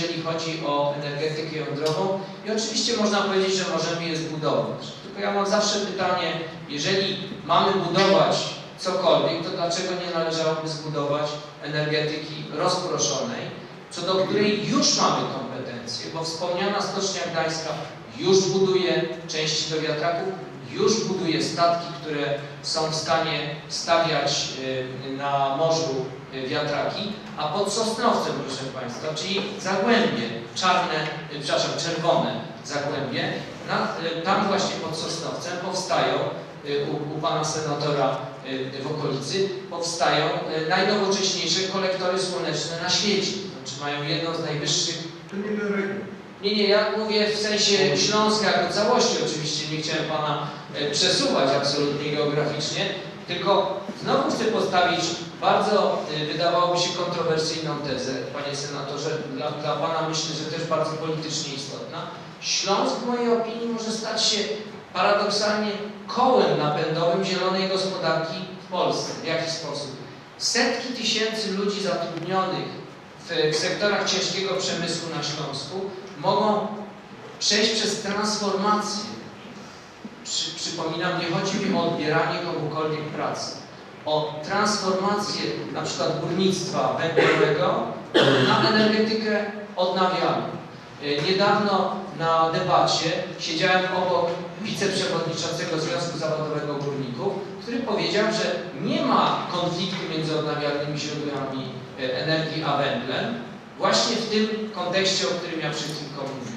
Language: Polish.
jeżeli chodzi o energetykę jądrową i oczywiście można powiedzieć, że możemy je zbudować. Tylko ja mam zawsze pytanie, jeżeli mamy budować cokolwiek, to dlaczego nie należałoby zbudować energetyki rozproszonej, co do której już mamy kompetencje, bo wspomniana Stocznia Gdańska już buduje części do wiatraków, już buduje statki, które są w stanie stawiać y, na morzu y, wiatraki, a pod Sosnowcem, proszę Państwa, czyli Zagłębie, czarne, y, przepraszam, czerwone Zagłębie, tam właśnie pod Sosnowcem powstają u, u Pana Senatora w okolicy, powstają najnowocześniejsze kolektory słoneczne na świecie. Mają jedną z najwyższych To nie region. nie, nie, ja mówię w sensie Śląska jako całości, oczywiście nie chciałem Pana e, przesuwać absolutnie geograficznie, tylko znowu chcę postawić bardzo, e, wydawałoby się, kontrowersyjną tezę, Panie Senatorze, dla, dla Pana myślę, że też bardzo politycznie istotna. Śląsk w mojej opinii może stać się paradoksalnie kołem napędowym zielonej gospodarki w Polsce. W jaki sposób? Setki tysięcy ludzi zatrudnionych w, w sektorach ciężkiego przemysłu na Śląsku mogą przejść przez transformację. Przy, przypominam, nie chodzi mi o odbieranie komukolwiek pracy, o transformację na przykład górnictwa węglowego na energetykę odnawialną. E, Niedawno na debacie siedziałem obok wiceprzewodniczącego Związku Zawodowego Górników, który powiedział, że nie ma konfliktu między odnawialnymi źródłami energii a węglem, właśnie w tym kontekście, o którym ja przed chwilką mówiłem.